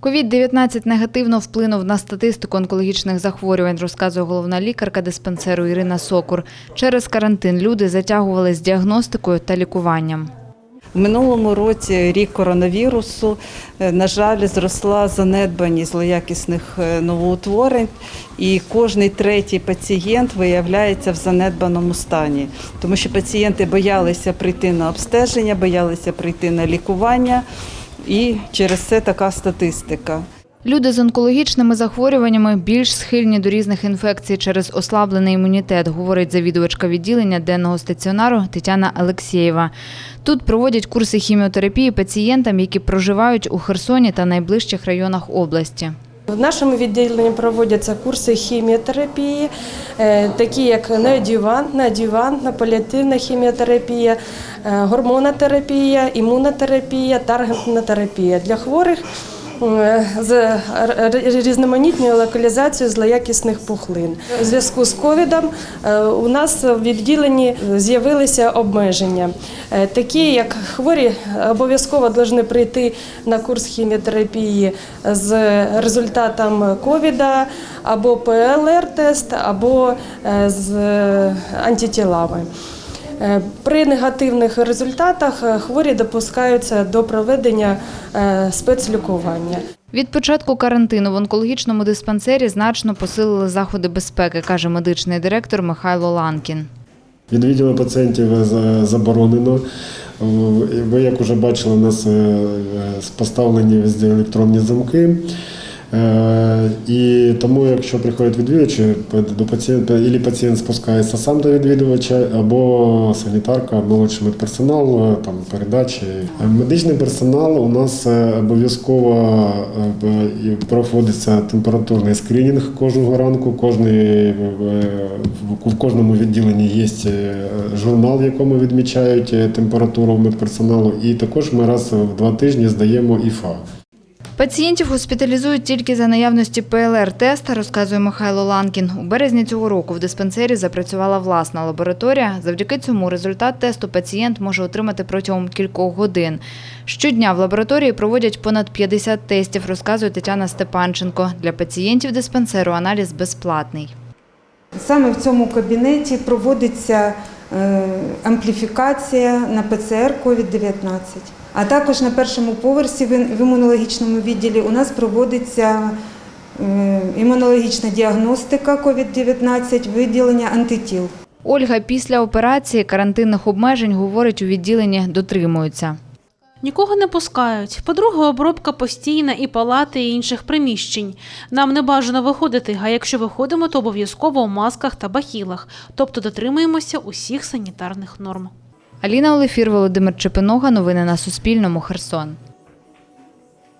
Ковід-19 негативно вплинув на статистику онкологічних захворювань, розказує головна лікарка диспансеру Ірина Сокур. Через карантин люди затягували з діагностикою та лікуванням. В минулому році рік коронавірусу, е, на жаль, зросла занедбаність злоякісних е, новоутворень, і кожний третій пацієнт виявляється в занедбаному стані, тому що пацієнти боялися прийти на обстеження, боялися прийти на лікування, і через це така статистика. Люди з онкологічними захворюваннями більш схильні до різних інфекцій через ослаблений імунітет, говорить завідувачка відділення денного стаціонару Тетяна Алексєєва. Тут проводять курси хіміотерапії пацієнтам, які проживають у Херсоні та найближчих районах області. В нашому відділенні проводяться курси хіміотерапії, е, такі як неодівантна, адювантна, паліативна хіміотерапія, е, гормонотерапія, імунотерапія, таргентна терапія для хворих з р- р- різноманітною локалізацією злоякісних пухлин. У зв'язку з ковідом е, у нас в відділенні з'явилися обмеження, Е, такі як хворі обов'язково повинні прийти на курс хіміотерапії з результатом ковіда або ПЛР-тест, або е, з антитілами. Е, При негативних результатах е, хворі допускаються до проведення е, спецлікування. Від початку карантину в онкологічному диспансері значно посилили заходи безпеки, каже медичний директор Михайло Ланкін. Відвідування пацієнтів заборонено. Ви, як вже бачили, у нас поставлені везде електронні замки. Е, І тому, якщо приходять відвідувачі, до пацієнта, або пацієнт спускається сам до відвідувача, або санітарка, молодший медперсонал, е, там передачі. Е, Медичний персонал у нас обов'язково проводиться температурний скринінг кожного ранку. Кожний, в- кожному відділенні є журнал, в якому відмічають температуру медперсоналу. І також ми раз в два тижні здаємо ІФА. Пацієнтів госпіталізують тільки за наявності ПЛР-теста, розказує Михайло Ланкін. У березні цього року в диспансері запрацювала власна лабораторія. Завдяки цьому результат тесту пацієнт може отримати протягом кількох годин. Щодня в лабораторії проводять понад 50 тестів, розказує Тетяна Степанченко. Для пацієнтів диспансеру аналіз безплатний. Саме в цьому кабінеті проводиться е, ампліфікація на ПЦР COVID-19. А також на першому поверсі в в імунологічному відділі у нас проводиться е, імунологічна діагностика COVID-19, виділення антитіл. Ольга після операції карантинних обмежень, говорить, у відділенні дотримуються. Нікого не пускають. По-друге, обробка постійна і палати, і інших приміщень. Нам не бажано виходити, а якщо виходимо, то обов'язково у масках та бахілах, тобто дотримуємося усіх санітарних норм. Аліна Олефір, Володимир Чепинога. Новини на Суспільному. Херсон.